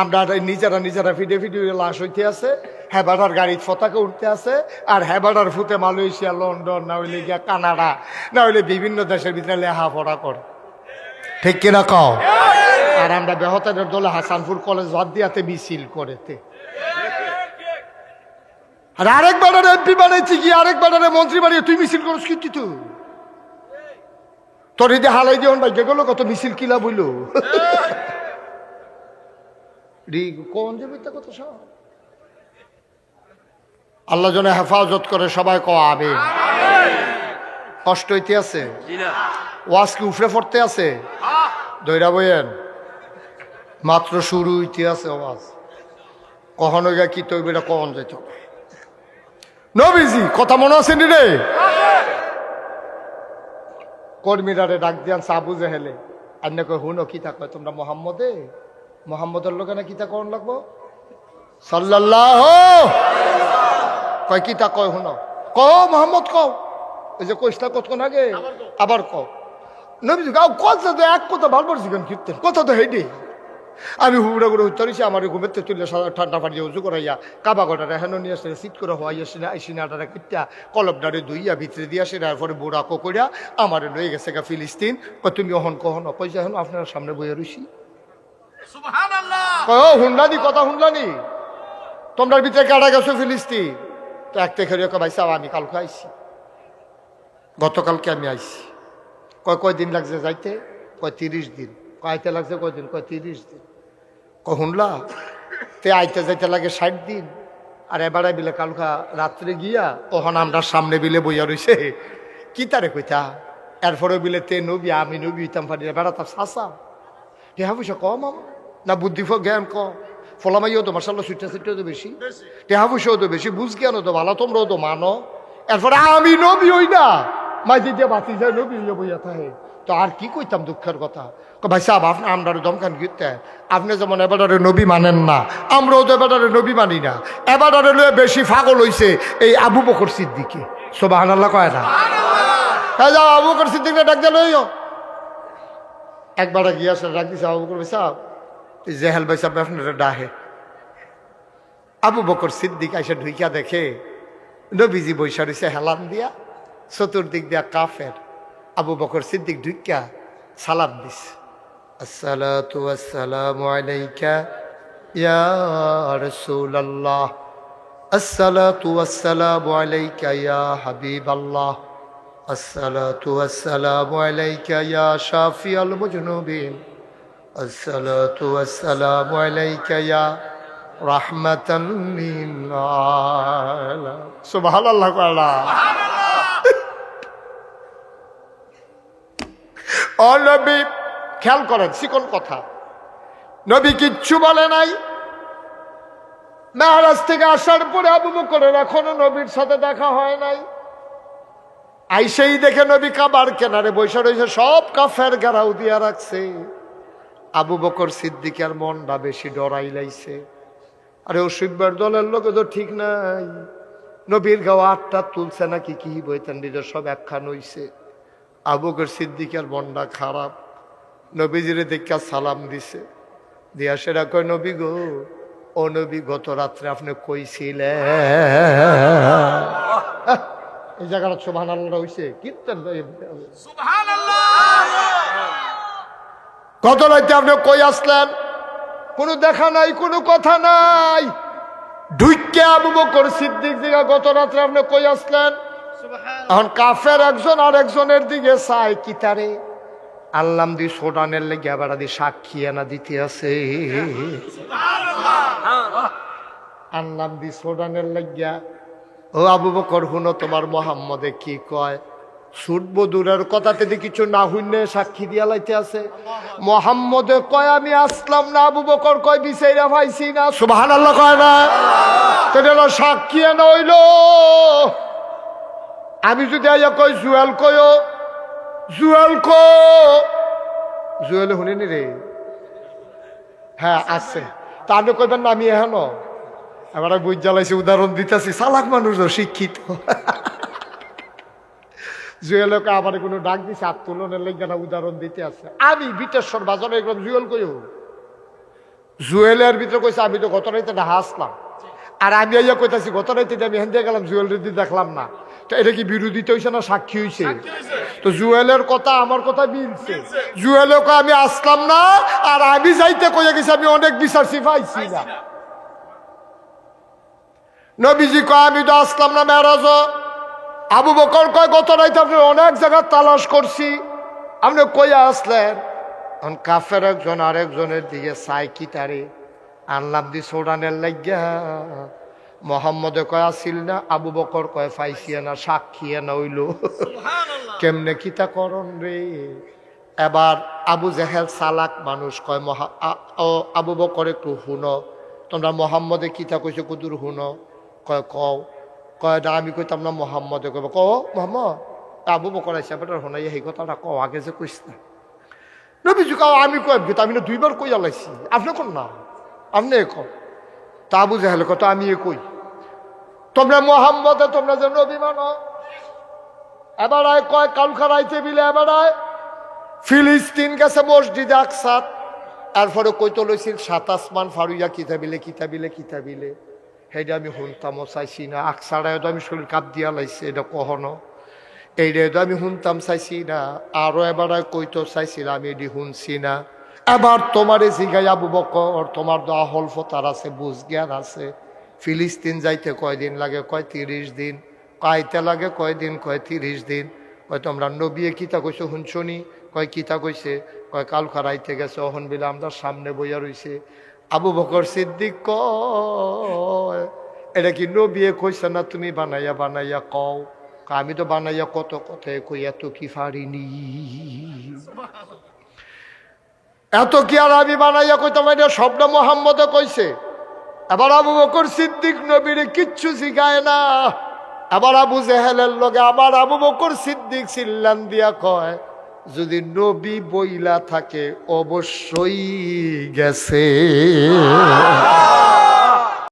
আমরা নিজেরা নিজেরা ফিডে ফিডে লাশ হইতে আছে, হেবাডার গাড়ির পতাকা উঠতে আছে, আর হেবাডার ফুতে মালয়েশিয়া, লন্ডন, না হইলে গিয়া কানাডা, না হইলে বিভিন্ন দেশের ভিতরে লেহাপড়া করে। ঠিক কিনা কও? আর আমরা বেহতারের দলে হাসানপুর কলেজ বাদ দিয়াতে মিছিল করেতে। আর আরেক বাড়ার এমপি বানাইছি কি, আরেক মন্ত্রী বানিয়ে তুই মিছিল করস কি তুই তোর যে হালাই দিয়ে ভাগ্য গেল কত মিছিল কিলা বইল? কোন যে মিথ্যা কথা সব? আল্লাহ জনে হেফাজত করে সবাই ক আবে কষ্ট হইতে আছে? ওয়াজ কি উফরে পড়তে আছে? দৈরা বইয়েন। মাত্র শুরু হইতে আছে ওয়াজ। কখনো গা কি তৈরি কখন যাইত নবীজি কথা মনে আছে নি রে? কর্মীরারে ডাক দিয়ান সাবু জেহেলে। আন্য কই হুনো কি কয় তোমরা মোহাম্মদে? মোহাম্মদের লোকে না কিতা কোন লাগবো? সাল্লাল্লাহ কয় কিতা কয় হুনো ক মোহাম্মদ কও। ওই যে কইসটা কতক্ষণ আগে? আবার কও। নবীজি গাও কথা তো এক কথা ভালো পড়ছি কেন কীর্তেন। কথা তো হেডে আমি হুবড়া করে উত্তরিছি আমার ঘুমের থেকে তুলে সাদা ঠান্ডা পানি উঁচু করাইয়া কাবা গোটারে হেন নিয়ে আসলে সিট করে হওয়াই আসে না আইসি নাটারে কিটা কলবডারে দুইয়া ভিতরে দিয়ে আসে তারপরে বুড়া করিয়া আমার লয়ে গেছে গা ফিলিস্তিন। তুমি অহন কহন কই যে এখন আপনার সামনে বইয়া রইছি। কয়, ও, হুনলানি, কথা হুনলানি? তোমরা ভিতরে কাটা গেছো ফিলিস্তিন? তো এক থেকে ভাই সাহ আমি কালকে আইছি। গতকালকে আমি আইছি। কয় কয় দিন লাগছে যাইতে? কয়, তিরিশ দিন। কয়, আইতে লাগছে কয়দিন কয়, তিরিশ দিন। কয় শুনলা তে আইতে যাইতে লাগে ষাট দিন। আর এবারে বিলে কালকা রাত্রে গিয়া তখন আমরা সামনে বিলে বইয়া রইছে। কি তারে কইতা? এরপরে বিলে তে নবী, আমি নবী হইতাম পারি। বেড়া তার শাসা টেহা পয়সা কম আমার না বুদ্ধি ফ- জ্ঞান কম ফলামাইও তো মার্শাল্লাহ সুইটা সুইটা তো বেশি। টেহা পয়সাও তো বেশি। বুঝ জ্ঞানও তো ভালো তোমরাও তো মানো। এরপরে আমি নবী হই না। মাঝে দিয়ে বাতি যায় নবী হইয়া বইয়া থাকে। তো আর কি কইতাম দুঃখের কথা? ভাই সাহেব আপনি আমরা দমকান গিতে আপনি যেমন এবারে নবী মানেন না আমরাও তো এবারে নবী মানি না। এবারে লয়ে বেশি ফাগল হইছে এই আবু বকর সিদ্দিকে। সোবাহান আল্লাহ কয় না? হ্যাঁ যাও আবু বকর সিদ্দিকে ডাক লইও। একবার গিয়া সে ডাক দিছে আবু বকর ভাই সাহেব। জেহেল ভাই সাহেব আপনার ডাহে। আবু বকর সিদ্দিক এসে ঢুইকা দেখে, নবীজি বৈশা রয়েছে হেলান দিয়া, চতুর্দিক দিয়া কাফের। আবু বকর সিদ্দিক ঢুইকা সালাম দিস। আসসালাতু আসসালামু আলাইকা ইয়া রাসূলুল্লাহ। আসসালাতু আসসালামু আলাইকা ইয়া হাবিবাল্লাহ। আসসালাতু আসসালামু আলাইকা ইয়া শাফিয়াল মুজনুবিন। الصلاة والسلام عليك يا رحمة للعالمين سبحان الله قال ও নবী খেয়াল করেন চিকন কথা নবী কিচ্ছু বলে নাই মেহারাজ থেকে আসার পরে আবু বকরের এখনো নবীর সাথে দেখা হয় নাই আইসেই দেখে নবী কাবার কেনারে বসে রয়েছে সব কাফের গেরাও দিয়া রাখছে আবু বকর সিদ্দিকের মনটা বেশি ডরাই লাইছে। আরে ও শিববার দলের লোকে তো ঠিক নাই। নবীর গাও আটটা তুলছে নাকি কি বইতেন নিজের সব একখান হইছে। আবু বকর সিদ্দিকের মনটা খারাপ। নবীজিরে দেখা সালাম দিছে। দিয়া সেটা কয়, নবী গো, ও নবী, গত রাত্রে আপনি কইছিলেন এই জায়গাটা সোভান আল্লাহ হইছে। কীর্তন গত রাতে আপনি কই আসলেন? কোনো দেখা নাই কোনো কথা নাই। ঢুইকে আবু বকর সিদ্দিক দিকে গত রাত্রে আপনি কই আসলেন? এখন কাফের একজন আর একজনের দিকে চাই কি তারে? আল্লাম দি সোডানের লেগে আবার দি সাক্ষী এনা দিতে আছে। আল্লাম দি সোডানের লাগিয়া ও আবু বকর হুনো তোমার মোহাম্মদে কি কয়? ছুটবো দূরের কথাতে কিছু না হইনে সাক্ষী দিয়া লাইতে আছে। মোহাম্মদে কয়, আমি আসলাম না, আবু বকর কয়, বিচাইরা পাইছি না। সুবহান কয় না। তো সাক্ষী এনে হইল। আমি যদি আইয়া কই, জুয়েল কয়ও জুয়েল কো? জুয়েল শুনিনি রে। হ্যাঁ আছে। তা আপনি কইবেন না আমি এখানো এবার বুঝ জ্বালাইছি উদাহরণ দিতেছি। চালাক মানুষ শিক্ষিত। জুয়েলকে আবার কোনো ডাক দিছে আত্মোলনের লেগে না উদাহরণ দিতে আছে। আমি বিটেশ্বর বাজারে একদম জুয়েল কইও জুয়েলের ভিতরে কইছে আমি তো গত রাইতে না হাসলাম। আর আমি ইয়া কইতাছি গত রাইতে আমি হেন্দে গেলাম জুয়েল রেডি দেখলাম না। তো এটা কি বিরোধিতা হয়েছে না সাক্ষী হয়েছে তো জুয়েলের কথা আমার কথা মিলছে। জুয়েলের কয় আমি আসলাম না আর আমি যাইতে কইয়া গেছি আমি অনেক বিচারছি পাইছি না। নবীজি কয় আমি তো আসলাম না মেরাজ আবু বকর কয় গত নাই রাইতে আপনি অনেক জায়গা তালাশ করছি। আপনি কইয়া আসলেন? এখন কাফের একজন আরেকজনের দিকে চাই কি তারে? আনলাম দি সোডানের লাগিয়া। মোহাম্মদে কয় আসিল না? আবু বকর কয় ফাইসিয়া না সাক্ষিয়া না হইল। কেমনে কিতা করন রে? এবার আবু জেহেল সালাক মানুষ কয় মহা ও আবু বকর একটু হুনো। তোমরা মোহাম্মদে কিতা কইছে কুদুর হুনো? কয় কও। কয় না আমি কইতাম না মোহাম্মদে কব কও, মোহাম্মদ, আবু বকর আইসা বেটার হোনাই এই কথাটা কও, আগে যে কইস না। নবীজি কাও, আমি কয় কিন্তু আমি দুইবার কই আলাইছি আপনি কোন না? আপনি কো তা, আবু জাহেল কত আমি এ কই? তোমরা মোহাম্মদে, তোমরা যে নবী মানো। এবার আয়, কয় কালকার আইতে বিলে এবার আয়। ফিলিস্তিন গেছে মসজিদে আকসাত এরপরে কইতো লইছিল, সাত আসমান ফারুইয়া কিতাবিলে কিতাবিলে কিতাবিলে। সেইটা আমি শুনতামও চাইছি না। আকসারায় আমি শরীর কাপ দিয়া লাইছে এটা কখনো। এইটা তো আমি শুনতাম, চাইছি না। আরও এবার কইতো চাইছিল আমি এটি শুনছি না। এবার তোমারে জিগাই আবু বকর তোমার তো আহল ফতার আছে বুঝ জ্ঞান আছে। ফিলিস্তিন যাইতে কয়দিন লাগে, কয় তিরিশ দিন। কাইতে লাগে কয়দিন কয় তিরিশ দিন। কয় তোমরা নবিয়ে কিতা কইছো শুনছনি কয় কিতা কইছে কয় কাল খারাইতে গেছে, অহন বিলে আমরা সামনে বইয়া রইছে আবু বকর সিদ্দিক কয়, এটা কি নবিয়ে কইছে না তুমি বানাইয়া বানাইয়া কও? আমি তো বানাইয়া কত কথায় কই, এত কি পারিনি? এত কি আর আমি বানাইয়া কইতাম, এটা শব্দ মোহাম্মদে কইছে। এবার আবু বকর সিদ্দিক নবীরে কিচ্ছু শিখায় না। আবার আবু জেহেলের লগে আবার আবু বকর সিদ্দিক চিল্লান দিয়া কয় যদি নবী বইলা থাকে অবশ্যই গেছে।